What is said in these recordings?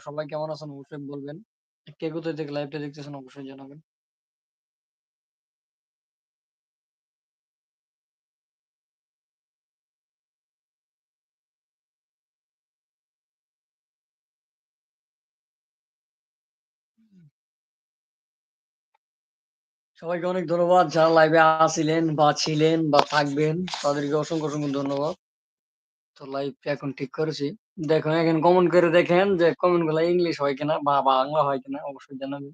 সবাই কেমন আছেন অবশ্যই বলবেন। কে কোথায় থেকে লাইভটা দেখতেছেন অবশ্যই জানাবেন। সবাইকে অনেক ধন্যবাদ যারা লাইভে আছিলেন বা ছিলেন বা থাকবেন তাদেরকে অসংখ্য, অসংখ্য ধন্যবাদ। তো লাইভটা এখন ঠিক করেছি। দেখুন, এখানে কমেন্ট করে দেখেন যে কমেন্টগুলা ইংলিশ হয় কিনা বা বাংলা হয় কিনা, অবশ্যই জানাবেন।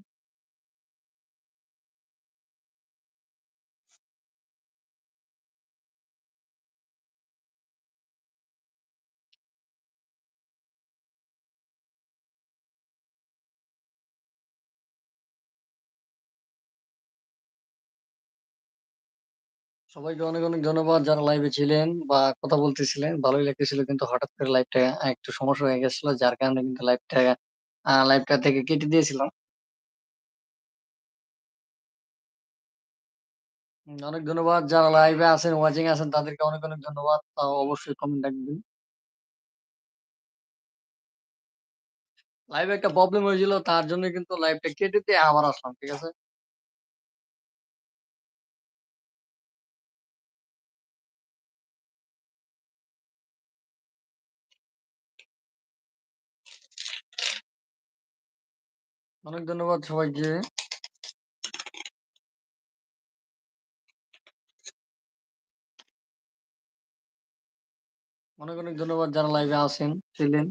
সবাইকে অনেক, অনেক ধন্যবাদ যারা লাইভে ছিলেন বা কথা বলতেছিলেন। ভালোই লাগতেছিল কিন্তু হঠাৎ করে লাইভটা একটু সমস্যা হয়ে গেছিল। যার কারণে কিন্তু লাইভটা লাইভটা থেকে কেটে দিয়েছিলাম। অনেক ধন্যবাদ যারা লাইভে আছেন, ওয়াচিং আছেন তাদেরকে অনেক, অনেক ধন্যবাদ। অবশ্যই কমেন্ট রাখবেন। লাইভে একটা প্রবলেম হয়েছিল তার জন্য কিন্তু লাইভটা কেটে দিয়ে আবার আসলাম। ঠিক আছে? অনেক ধন্যবাদ সবাইকে। অনেক, অনেক ধন্যবাদ যারা লাইভে আছেন, ছিলেন।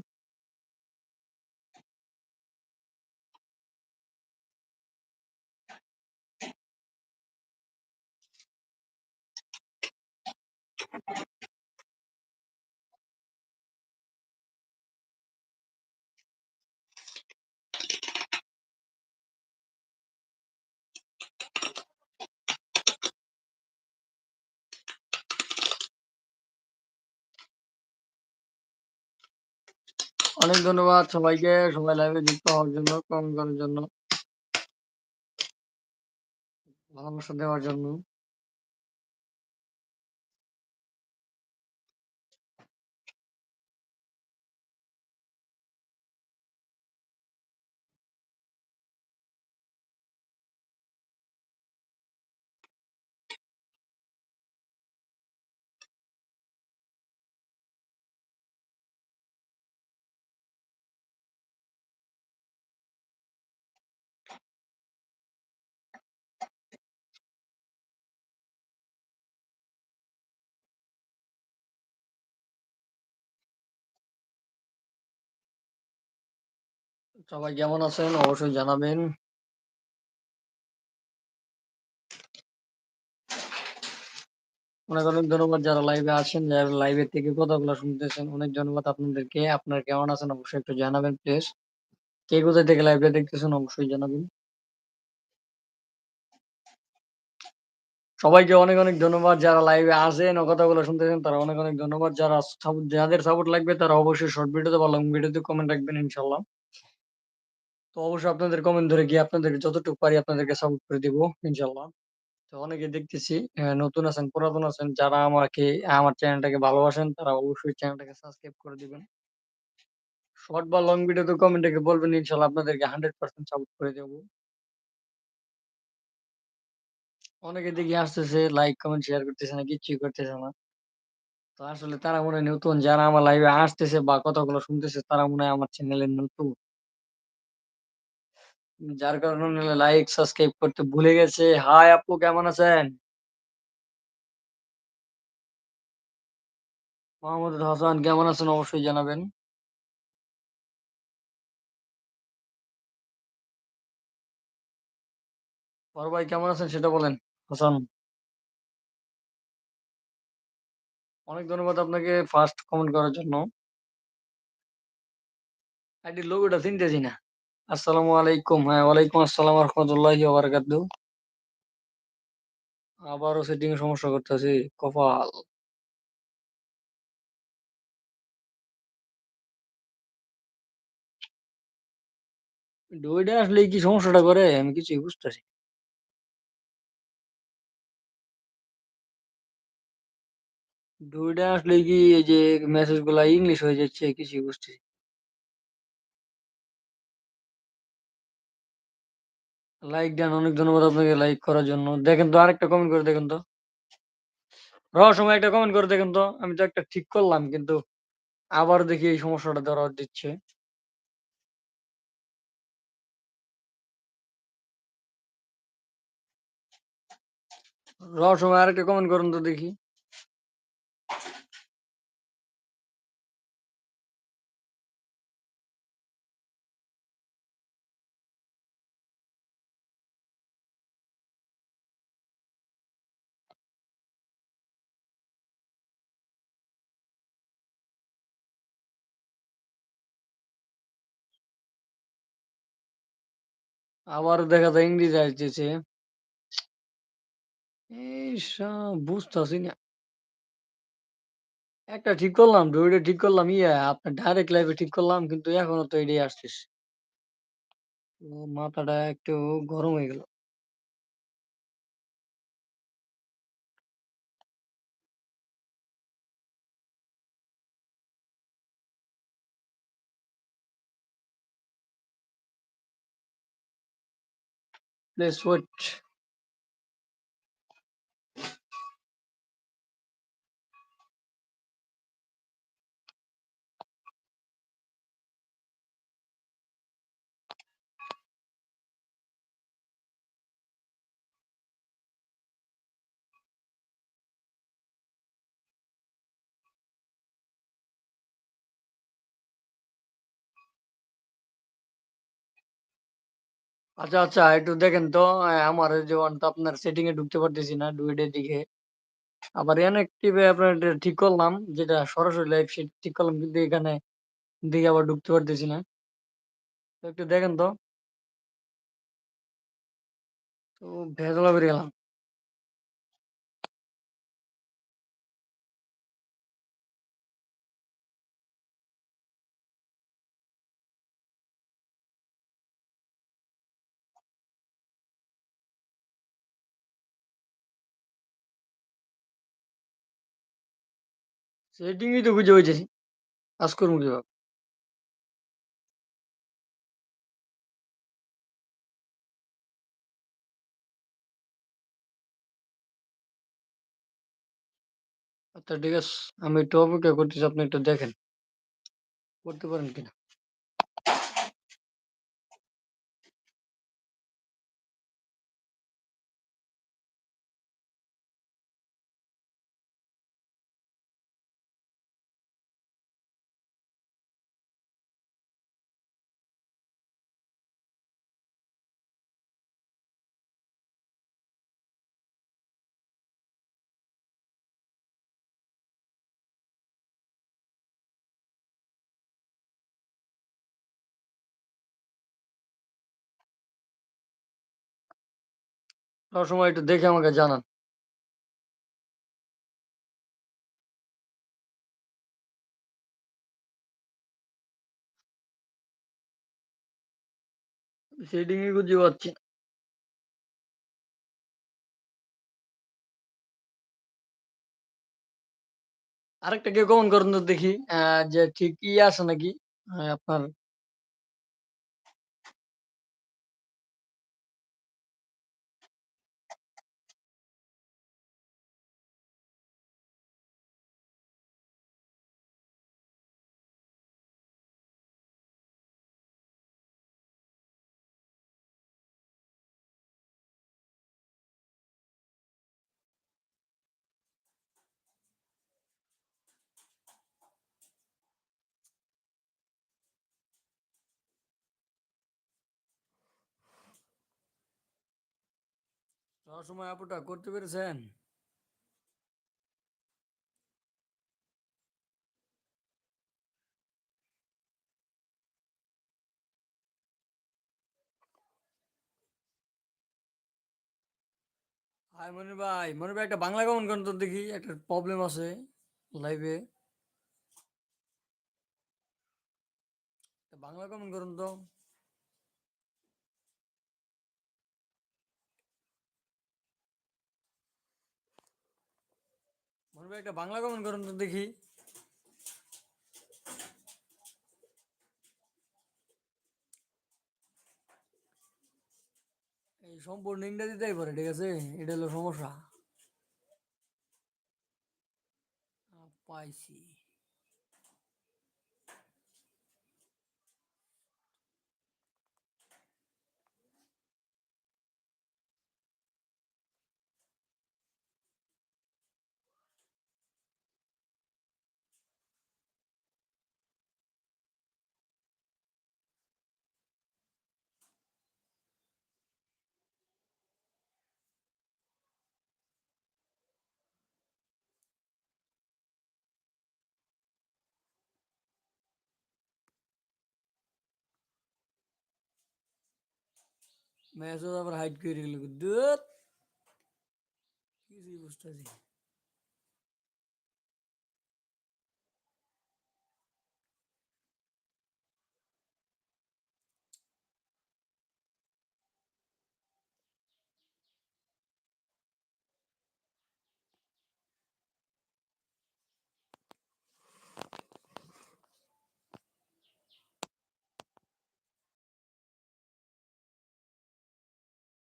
অনেক ধন্যবাদ সবাইকে। সবাই লাইভে যুক্ত হওয়ার জন্য, কমেন্ট করার জন্য। ভালোবাসা দেওয়ার জন্য। সবাই কেমন আছেন অবশ্যই জানাবেন। অনেক, অনেক ধন্যবাদ যারা লাইভে আছেন, যারা লাইভে থেকে কথাগুলো শুনতেছেন। অনেক ধন্যবাদ আপনাদেরকে। আপনারা কেমন আছেন অবশ্যই একটু জানাবেন প্লিজ। কে কোথায় থেকে লাইভে দেখতেছেন অবশ্যই জানাবেন। সবাইকে অনেক, অনেক ধন্যবাদ যারা লাইভে আছেন ও কথাগুলো শুনতেছেন তারা অনেক, অনেক ধন্যবাদ। যারা যাদের সাপোর্ট লাগবে তারা অবশ্যই শর্ট ভিডিওতে বা লং ভিডিওতে কমেন্ট রাখবেন ইনশাআল্লাহ। তো অবশ্যই আপনাদের কমেন্ট ধরে গিয়ে আপনাদেরকে যতটুকু পারি আপনাদেরকে সাপোর্ট করে দিব ইনশাআল্লাহ। তো অনেকে দেখতেছি নতুন আছেন, পুরাতন আছেন যারা আমাকে আমার চ্যানেলটাকে ভালোবাসেন তারা অবশ্যই চ্যানেলটাকে সাবস্ক্রাইব করে দিবেন। শর্ট বা লং ভিডিওতে কমেন্ট বলবেন ইনশাআল্লাহ আপনাদেরকে 100% সাপোর্ট করে দেব। অনেকে দেখি আসতেছে লাইক, কমেন্ট, শেয়ার করতেছে না, কিচ্ছুই করতেছে না। তো আসলে তারা মনে হয় নতুন। যারা আমার লাইভে আসতেছে বা কথাগুলো শুনতেছে তারা মনে হয় আমার চ্যানেলের নতুন। যার কারণে লাইক, সাবস্ক্রাইব করতে ভুলে গেছে। হাই আপু কেমন আছেন? মোহাম্মদ হাসান কেমন আছেন অবশ্যই জানাবেন। বড় ভাই কেমন আছেন সেটা বলেন, হাসান? অনেক ধন্যবাদ আপনাকে ফার্স্ট কমেন্ট করার জন্য। আইডির লোগোটা চিনতেছি না। আসসালামু আলাইকুম। হ্যাঁ, ওয়ালাইকুম আসসালাম রাহমাতুল্লাহি ওয়া বারাকাতুহু। আবারও সেটিং সমস্যা করতেছি। কপাল। ডুইডা আসলে কি সমস্যাটা করে? আমি কিছুই বুঝতেছি। ডুইডা আসলে কি এই যে মেসেজগুলা ইংলিশ হয়ে যাচ্ছে কিছুই বুঝতেছি লাইক দেন, অনেক ধন্যবাদ আপনাকে লাইক করার জন্য। দেখেন তো আরেকটা কমেন্ট করে, দেখেন তো। রহস্যময় একটা কমেন্ট করে, দেখেন তো। আমি তো একটা ঠিক করলাম, কিন্তু আবার দেখি এই সমস্যাটা ধরা দিচ্ছে। রহস্যময় আরেকটা কমেন্ট করুন তো দেখি। আবার দেখা যায় ইংরেজি আসতেছে। বুঝতেছি না। একটা ঠিক করলাম, দুইটা ঠিক করলাম, ইয়া, আপনার ডাইরেক্ট লাইভে ঠিক করলাম, কিন্তু এখনও তো এটাই আসতেছে। মাথাটা একটু গরম হয়ে গেল। ፕሌሶች আচ্ছা আচ্ছা একটু দেখেন তো আমার যে তো আপনার সেটিং এ ঢুকতে পারতেছি না ডুয়েট এর দিকে। আবার ইনঅ্যাক্টিভে আপনার এটা ঠিক করলাম, যেটা সরাসরি লাইভ সেট ঠিক করলাম, কিন্তু এখানে দিকে আবার ঢুকতে পারতেছি না। একটু দেখেন তো। তো ভেজলা বেরিয়ে গেলাম। সেটিংই তো খুঁজে হয়েছে কাজ করব কীভাবে? আচ্ছা ঠিক আছে। আমি একটু অপেক্ষা করতেছি, আপনি একটু দেখেন। করতে পারেন কিনা? সবসময় একটু দেখে আমাকে জানান সেটিংই খুঁজে পাচ্ছি না। আরেকটা কেউ কমন করুন তো দেখি আহ, যে ঠিক ই আছে নাকি আহ, আপনার সবসময় আপুটা করতে পেরেছেন? হাই মনির ভাই মনির ভাই একটা বাংলা কমন করুন তো দেখি, একটা প্রবলেম আছে লাইভে বাংলা কমন করুন তো। ভাই একটা বাংলা গমন করুন তো দেখি। এই সম্পূর্ণ ইংরেজিতেই পড়ে, ঠিক আছে? এটা হলো সমস্যা। পাইছি। মেসেজ আবার হাইড করে গেল দুধ কিছুই বুঝতেছি